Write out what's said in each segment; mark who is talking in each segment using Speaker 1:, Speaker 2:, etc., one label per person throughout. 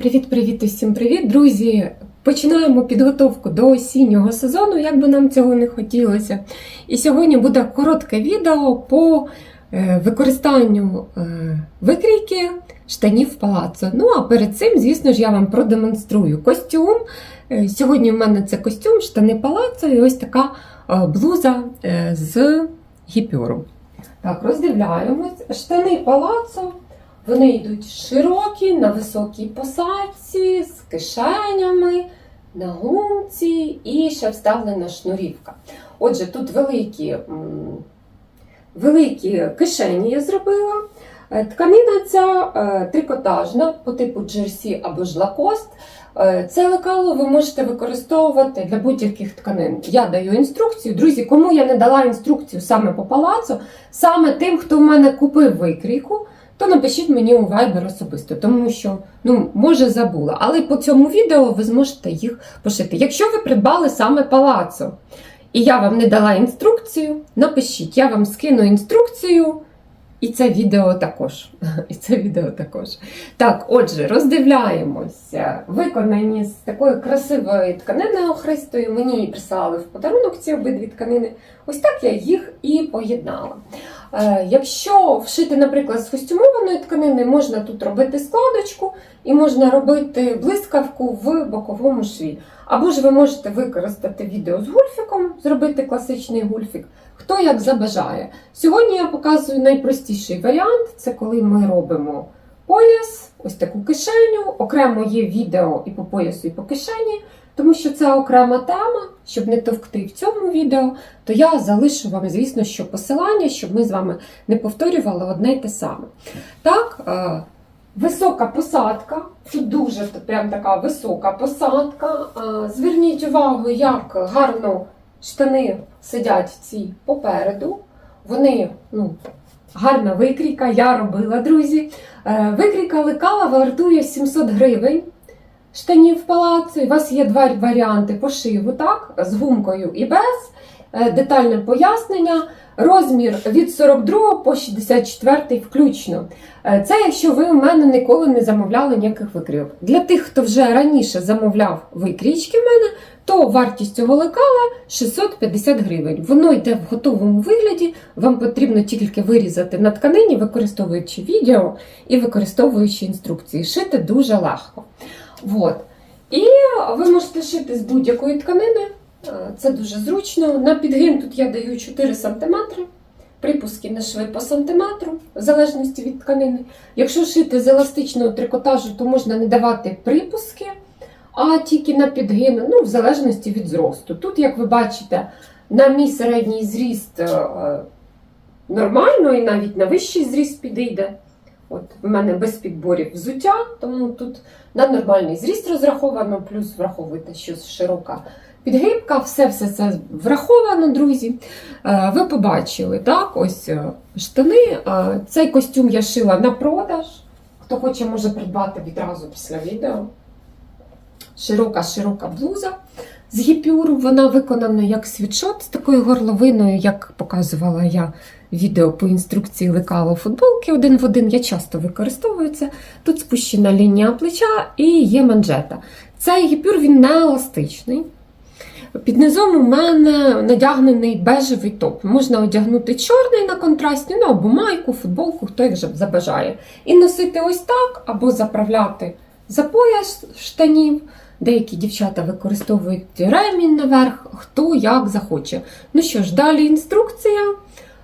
Speaker 1: Привіт-привіт усім привіт, друзі! Починаємо підготовку до осіннього сезону, як би нам цього не хотілося. І сьогодні буде коротке відео по е, використанню е, викрійки штанів палацу. Ну а перед цим, звісно ж, я вам продемонструю костюм. Е, Сьогодні в мене це костюм, штани палацу і ось така блуза з гіпюру. Так, роздивляємось. Штани палацу. Вони йдуть широкі, на високій посадці, з кишенями, на гумці і ще вставлена шнурівка. Отже, тут великі, великі кишені я зробила. Е, Тканина ця е, трикотажна по типу джерсі або ж лакост. Е, Це лекало ви можете використовувати для будь-яких тканин. Я даю інструкцію. Друзі, кому я не дала інструкцію саме по палацу, саме тим, хто в мене купив викрійку, то напишіть мені у Viber особисто, тому що, ну, може, забула. Але по цьому відео ви зможете їх пошити. Якщо ви придбали саме палацо, і я вам не дала інструкцію, напишіть, я вам скину інструкцію. І це відео також. І це відео також. Так, отже, роздивляємося. Виконані з такої красивої тканини охристої. Мені її прислали в подарунок ці обидві тканини. Ось так я їх і поєднала. Е, Якщо вшити, наприклад, з костюмованої тканини, можна тут робити складочку і можна робити блискавку в боковому шві. Або ж ви можете використати відео з гульфіком, зробити класичний гульфік, хто як забажає. Сьогодні я показую найпростіший варіант це коли ми робимо пояс, ось таку кишеню. Окремо є відео і по поясу, і по кишені, тому що це окрема тема, щоб не товкти в цьому відео, то я залишу вам, звісно, що посилання, щоб ми з вами не повторювали одне й те саме. Так, е, висока посадка, тут дуже прям така висока посадка. Е, Зверніть увагу, як гарно штани сидять ці попереду. Вони, ну, гарна викрійка, я робила, друзі. Е, Викрійка лекала вартує 700 гривень штанів палацу. І у вас є два варіанти пошиву, так, з гумкою і без. Е, Детальне пояснення. Розмір від 42 по 64 включно. Е, Це якщо ви у мене ніколи не замовляли ніяких викрійок. Для тих, хто вже раніше замовляв викрійки в мене, то вартість цього лекала 650 гривень. Воно йде в готовому вигляді. Вам потрібно тільки вирізати на тканині, використовуючи відео і використовуючи інструкції. Шити дуже легко. Вот. І ви можете шити з будь-якої тканини. Е, Це дуже зручно. На підгин тут я даю 4 см. Припуски на шви по сантиметру, в залежності від тканини. Якщо шити з еластичного трикотажу, то можна не давати припуски, а тільки на підгин, ну, в залежності від зросту. Тут, як ви бачите, на мій середній зріст е, нормально і навіть на вищий зріст підійде. От в мене без підборів взуття, тому тут на нормальний зріст розраховано, плюс враховуйте, що широка підгибка, все все це враховано, друзі. Е, Ви побачили, так, ось е, штани. Е, Цей костюм я шила на продаж. Хто хоче, може придбати відразу після відео. Широка-широка блуза з гіпюру. Вона виконана як світшот з такою горловиною, як показувала я відео по інструкції лекало футболки один в один. Я часто використовую це. Тут спущена лінія плеча і є манжета. Цей гіпюр він не еластичний. Під низом у мене надягнений бежевий топ. Можна одягнути чорний на контрастні, ну або майку, футболку, хто як вже забажає. І носити ось так, або заправляти за пояс штанів. Деякі дівчата використовують ремінь наверх, хто як захоче. Ну що ж, далі інструкція.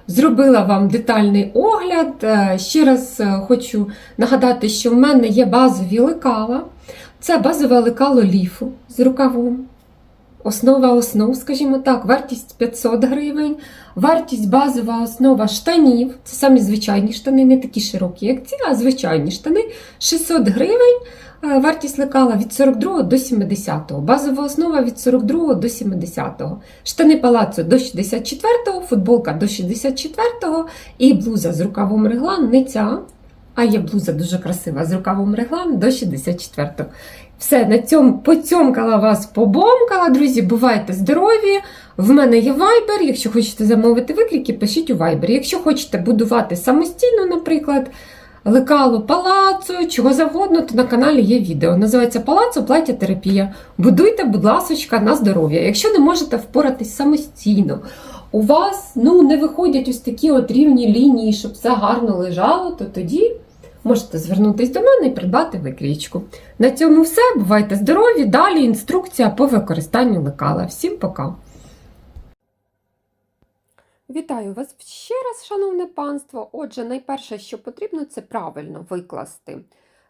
Speaker 1: Зробила вам детальний огляд. Е, Ще раз е, хочу нагадати, що в мене є базові лекала. Це базове лекало ліфу з рукавом. Основа основ, скажімо так, вартість 500 гривень, вартість базова основа штанів, це самі звичайні штани, не такі широкі, як ці, а звичайні штани 600 гривень. Е, Вартість лекала від 42 до 70, базова основа від 42 до 70, штани палацу до 64, футболка до 64 і блуза з рукавом реглан не ця, а є блуза дуже красива з рукавом реглан до 64. Все, на цьому поцьомкала вас, побомкала. Друзі, бувайте здорові! В мене є Viber. Якщо хочете замовити викрійки, пишіть у Viber. Якщо хочете будувати самостійно, наприклад, лекало палацу, чого завгодно, то на каналі є відео. Називається Палацу плаття терапія. Будуйте, будь ласочка, на здоров'я. Якщо не можете впоратись самостійно, у вас ну, не виходять ось такі от рівні лінії, щоб все гарно лежало, то тоді можете звернутися до мене і придбати викрійку. На цьому все. Бувайте здорові! Далі інструкція по використанню лекала. Всім пока! Вітаю вас ще раз, шановне панство. Отже, найперше, що потрібно, це правильно викласти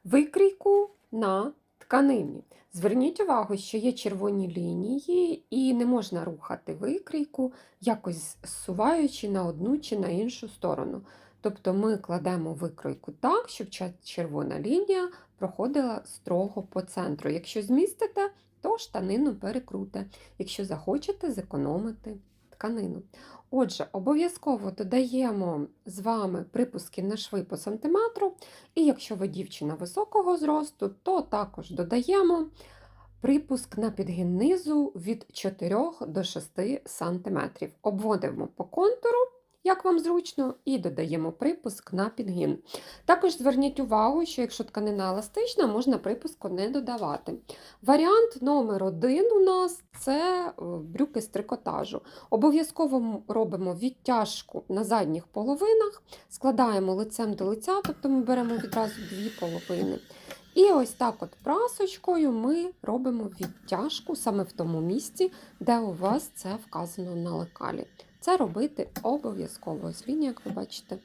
Speaker 1: викрійку на тканині. Зверніть увагу, що є червоні лінії, і не можна рухати викрійку, якось зсуваючи на одну чи на іншу сторону. Тобто ми кладемо викройку так, щоб червона лінія проходила строго по центру. Якщо змістите, то штанину перекруте. Якщо захочете зекономити тканину. Отже, обов'язково додаємо з вами припуски на шви по сантиметру, і якщо ви дівчина високого зросту, то також додаємо припуск на підгін низу від 4 до 6 см. Обводимо по контуру, як вам зручно, і додаємо припуск на підгін. Також зверніть увагу, що якщо тканина еластична, можна припуску не додавати. Варіант номер один у нас це е, брюки з трикотажу. Обов'язково робимо відтяжку на задніх половинах, складаємо лицем до лиця, тобто ми беремо відразу дві половини. І ось так от прасочкою ми робимо відтяжку саме в тому місці, де у вас це вказано на лекалі. Це робити обов'язково. Ось лінія, як ви бачите,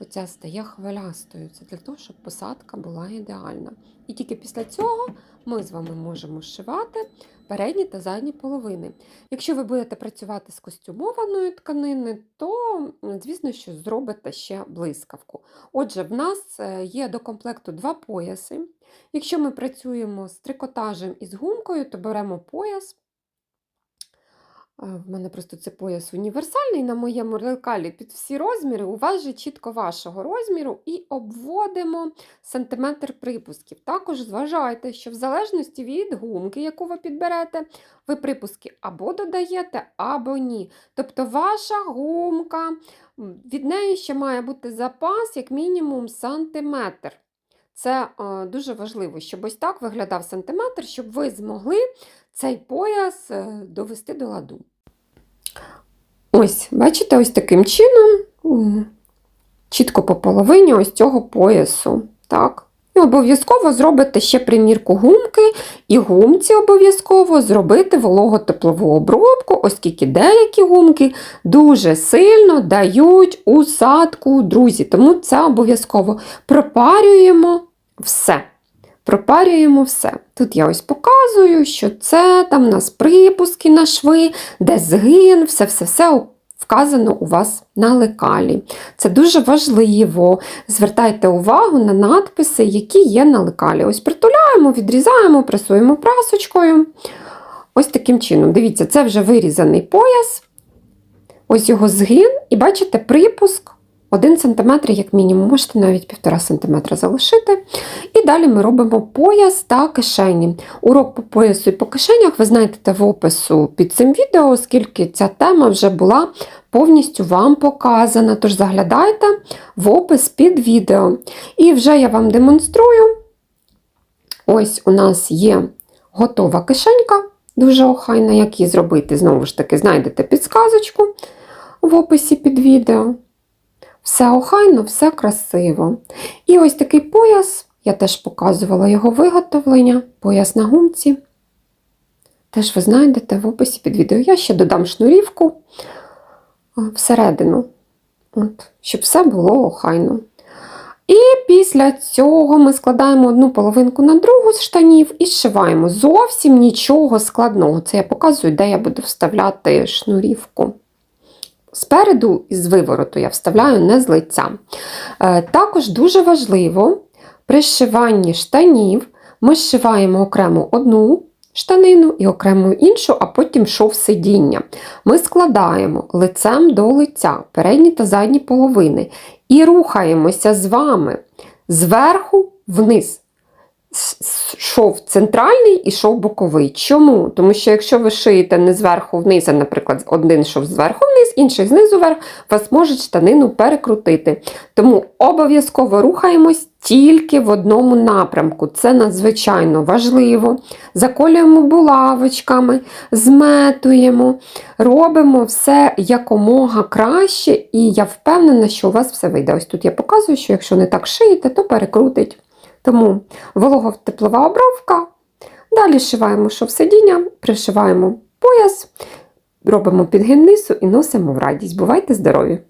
Speaker 1: оця стає хвилястою. Це для того, щоб посадка була ідеальна. І тільки після цього ми з вами можемо зшивати передні та задні половини. Якщо ви будете працювати з костюмованої тканини, то, звісно, що зробите ще блискавку. Отже, в нас е, є до комплекту два пояси. Якщо ми працюємо з трикотажем і з гумкою, то беремо пояс. В мене просто це пояс універсальний на моєму лекалі під всі розміри. У вас же чітко вашого розміру і обводимо сантиметр припусків. Також зважайте, що в залежності від гумки, яку ви підберете, ви припуски або додаєте, або ні. Тобто ваша гумка, від неї ще має бути запас як мінімум сантиметр. Це е, дуже важливо, щоб ось так виглядав сантиметр, щоб ви змогли цей пояс е, довести до ладу. Ось, бачите, ось таким чином, чітко по половині ось цього поясу. Так. І обов'язково зробите ще примірку гумки, і гумці обов'язково зробити вологотеплову обробку, оскільки деякі гумки дуже сильно дають усадку, друзі. Тому це обов'язково пропарюємо все. Пропарюємо все. Тут я ось показую, що це там у нас припуски на шви, де згин, все-все-все вказано у вас на лекалі. Це дуже важливо. Звертайте увагу на надписи, які є на лекалі. Ось притуляємо, відрізаємо, пресуємо прасочкою. Ось таким чином. Дивіться, це вже вирізаний пояс. Ось його згин, і бачите, припуск 1 см, як мінімум, можете навіть 1,5 см залишити. І далі ми робимо пояс та кишені. Урок по поясу і по кишенях ви знайдете в опису під цим відео, оскільки ця тема вже була повністю вам показана. Тож заглядайте в опис під відео. І вже я вам демонструю. Ось у нас є готова кишенька, дуже охайна, як її зробити. Знову ж таки, знайдете підсказочку в описі під відео. Все охайно, все красиво. І ось такий пояс, я теж показувала його виготовлення, пояс на гумці. Теж ви знайдете в описі під відео. Я ще додам шнурівку всередину, От, щоб все було охайно. І після цього ми складаємо одну половинку на другу з штанів і зшиваємо. Зовсім нічого складного. Це я показую, де я буду вставляти шнурівку. Спереду і з вивороту я вставляю не з лиця. Е, Також дуже важливо при зшиванні штанів ми зшиваємо окремо одну штанину і окремо іншу, а потім шов сидіння. Ми складаємо лицем до лиця, передні та задні половини, і рухаємося з вами зверху вниз. Шов центральний і шов боковий. Чому? Тому що якщо ви шиєте не зверху вниз, а, наприклад, один шов зверху вниз, інший знизу вверх, вас можуть штанину перекрутити. Тому обов'язково рухаємось тільки в одному напрямку. Це надзвичайно важливо. Заколюємо булавочками, зметуємо, робимо все якомога краще, і я впевнена, що у вас все вийде. Ось тут я показую, що якщо не так шиєте, то перекрутить. Тому волого-теплова обробка. Далі шиваємо шов сидіння, пришиваємо пояс, робимо підгін низу і носимо в радість. Бувайте здорові!